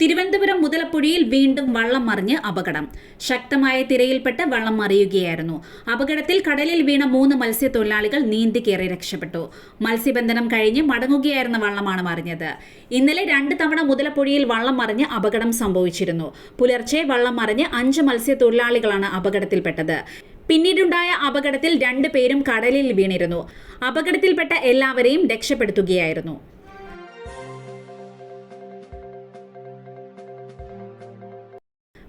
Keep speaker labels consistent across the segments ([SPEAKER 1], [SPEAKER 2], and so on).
[SPEAKER 1] തിരുവനന്തപുരം മുതലപ്പുഴയിൽ വീണ്ടും വള്ളം മറിഞ്ഞ് അപകടം. ശക്തമായ തിരയിൽപ്പെട്ട് വള്ളം മറിയുകയായിരുന്നു. അപകടത്തിൽ കടലിൽ വീണ മൂന്ന് മത്സ്യത്തൊഴിലാളികൾ നീന്തി കയറി രക്ഷപ്പെട്ടു. മത്സ്യബന്ധനം കഴിഞ്ഞ് മടങ്ങുകയായിരുന്ന വള്ളമാണ് മറിഞ്ഞത്. ഇന്നലെ രണ്ട് തവണ മുതലപ്പുഴയിൽ വള്ളം മറിഞ്ഞ് അപകടം സംഭവിച്ചിരുന്നു. പുലർച്ചെ വള്ളം മറിഞ്ഞ് അഞ്ച് മത്സ്യത്തൊഴിലാളികളാണ് അപകടത്തിൽപ്പെട്ടത്. പിന്നീടുണ്ടായ അപകടത്തിൽ രണ്ടു പേരും കടലിൽ വീണിരുന്നു. അപകടത്തിൽപ്പെട്ട എല്ലാവരെയും രക്ഷപ്പെടുത്തുകയായിരുന്നു.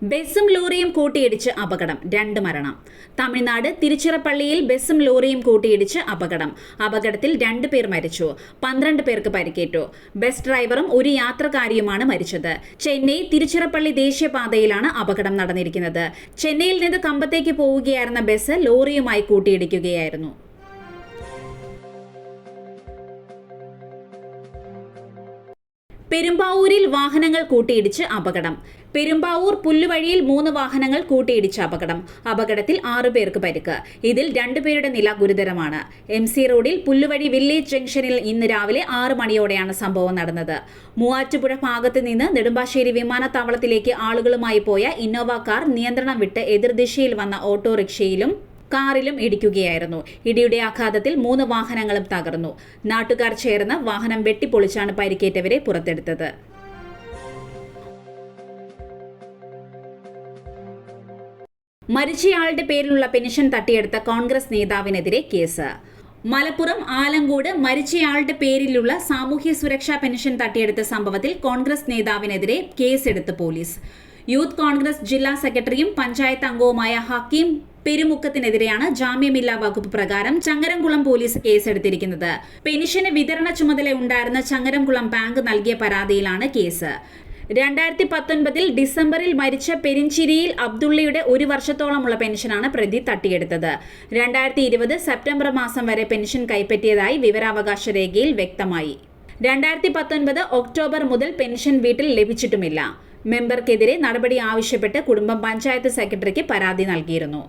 [SPEAKER 1] ബസ്സും ലോറിയും കൂട്ടിയിടിച്ച് അപകടം രണ്ട് മരണം. തമിഴ്നാട് തിരുച്ചിറപ്പള്ളിയിൽ ബസ്സും ലോറിയും കൂട്ടിയിടിച്ച് അപകടം. അപകടത്തിൽ രണ്ട് പേർ മരിച്ചു പന്ത്രണ്ട് പേർക്ക് പരിക്കേറ്റു. ബസ് ഡ്രൈവറും ഒരു യാത്രക്കാരിയുമാണ് മരിച്ചത്. ചെന്നൈ തിരുച്ചിറപ്പള്ളി ദേശീയപാതയിലാണ് അപകടം നടന്നിരിക്കുന്നത്. ചെന്നൈയിൽ നിന്ന് കമ്പത്തേക്ക് പോവുകയായിരുന്ന ബസ് ലോറിയുമായി കൂട്ടിയിടിക്കുകയായിരുന്നു. പെരുമ്പാവൂരിൽ വാഹനങ്ങൾ കൂട്ടിയിടിച്ച് അപകടം. പെരുമ്പാവൂർ പുല്ലുവഴിയിൽ മൂന്ന് വാഹനങ്ങൾ കൂട്ടിയിടിച്ച അപകടം. അപകടത്തിൽ ആറു പേർക്ക് പരിക്ക്. ഇതിൽ രണ്ടുപേരുടെ നില ഗുരുതരമാണ്. എം സി റോഡിൽ പുല്ലുവഴി വില്ലേജ് ജംഗ്ഷനിൽ ഇന്ന് രാവിലെ ആറ് മണിയോടെയാണ് സംഭവം നടന്നത്. മൂവാറ്റുപുഴ ഭാഗത്ത് നിന്ന് നെടുമ്പാശ്ശേരി വിമാനത്താവളത്തിലേക്ക് ആളുകളുമായി പോയ ഇന്നോവ കാർ നിയന്ത്രണം വിട്ട് എതിർദിശയിൽ വന്ന ഓട്ടോറിക്ഷയിലും കാറിലും ഇടിക്കുകയായിരുന്നു. ഇടിയുടെ ആഘാതത്തിൽ മൂന്ന് വാഹനങ്ങളും തകർന്നു. നാട്ടുകാർ ചേർന്ന് വാഹനം വെട്ടിപ്പൊളിച്ചാണ് പരിക്കേറ്റവരെ പുറത്തെടുത്തത്. മരിച്ചയാളുടെ പേരിലുള്ള പെൻഷൻ തട്ടിയെടുത്ത കോൺഗ്രസ് നേതാവിനെതിരെ കേസ്. മലപ്പുറം ആലങ്കോട് മരിച്ചയാളുടെ പേരിലുള്ള സാമൂഹ്യ സുരക്ഷാ പെൻഷൻ തട്ടിയെടുത്ത സംഭവത്തിൽ കോൺഗ്രസ് നേതാവിനെതിരെ കേസെടുത്ത് പോലീസ്. യൂത്ത് കോൺഗ്രസ് ജില്ലാ സെക്രട്ടറിയും പഞ്ചായത്ത് അംഗവുമായ ഹക്കീം പെരുമുക്കത്തിനെതിരെയാണ് ജാമ്യമില്ലാ വകുപ്പ് പ്രകാരം ചങ്ങരംകുളം പോലീസ് കേസെടുത്തിരിക്കുന്നത്. പെൻഷന് വിതരണ ചുമതല ഉണ്ടായിരുന്ന ചങ്ങരംകുളം ബാങ്ക് നൽകിയ പരാതിയിലാണ് കേസ്. രണ്ടായിരത്തി പത്തൊൻപതിൽ ഡിസംബറിൽ മരിച്ച പെരിഞ്ചിരിയിൽ അബ്ദുള്ളയുടെ ഒരു വർഷത്തോളമുള്ള പെൻഷനാണ് പ്രതി തട്ടിയെടുത്തത്. രണ്ടായിരത്തി ഇരുപത് സെപ്റ്റംബർ മാസം വരെ പെൻഷൻ കൈപ്പറ്റിയതായി വിവരാവകാശ രേഖയിൽ വ്യക്തമായി. രണ്ടായിരത്തി പത്തൊൻപത് ഒക്ടോബർ മുതൽ പെൻഷൻ വീട്ടിൽ ലഭിച്ചിട്ടുമില്ല. മെമ്പർക്കെതിരെ നടപടി ആവശ്യപ്പെട്ട് കുടുംബം പഞ്ചായത്ത് സെക്രട്ടറിക്ക് പരാതി നൽകിയിരുന്നു.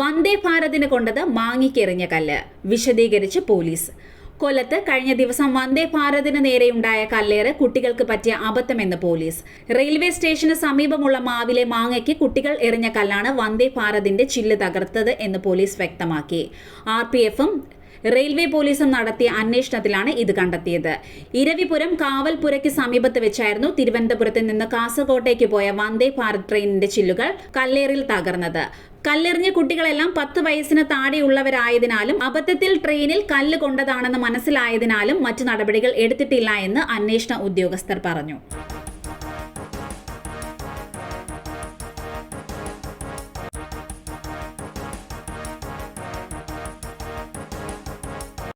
[SPEAKER 1] വന്ദേ ഭാരതിന് കൊണ്ടത് മാങ്ങിക്കെറിഞ്ഞ കല്ല് വിശദീകരിച്ച് പോലീസ്. കൊല്ലത്ത് കഴിഞ്ഞ ദിവസം വന്ദേ ഭാരതിന് നേരെയുണ്ടായ കല്ലേറ് കുട്ടികൾക്ക് പറ്റിയ അബദ്ധമെന്ന് പോലീസ്. റെയിൽവേ സ്റ്റേഷന് സമീപമുള്ള മാവിലെ മാങ്ങയ്ക്ക് കുട്ടികൾ എറിഞ്ഞ കല്ലാണ് വന്ദേ ഭാരതിന്റെ ചില്ല് തകർത്തത് എന്ന് പോലീസ് വ്യക്തമാക്കി. ആർ പി എഫും റെയിൽവേ പോലീസും നടത്തിയ അന്വേഷണത്തിലാണ് ഇത് കണ്ടെത്തിയത്. ഇരവിപുരം കാവൽപുരയ്ക്ക് സമീപത്ത് വെച്ചായിരുന്നു തിരുവനന്തപുരത്ത് നിന്ന് കാസർകോട്ടേക്ക് പോയ വന്ദേ ഭാരത് ട്രെയിനിന്റെ ചില്ലുകൾ കല്ലേറിൽ തകർന്നത്. കല്ലെറിഞ്ഞ കുട്ടികളെല്ലാം പത്ത് വയസ്സിന് താഴെയുള്ളവരായതിനാലും അബദ്ധത്തിൽ ട്രെയിനിൽ കല്ല് കൊണ്ടതാണെന്ന് മനസ്സിലായതിനാലും മറ്റു നടപടികൾ എടുത്തിട്ടില്ല എന്ന് അന്വേഷണ ഉദ്യോഗസ്ഥർ പറഞ്ഞു.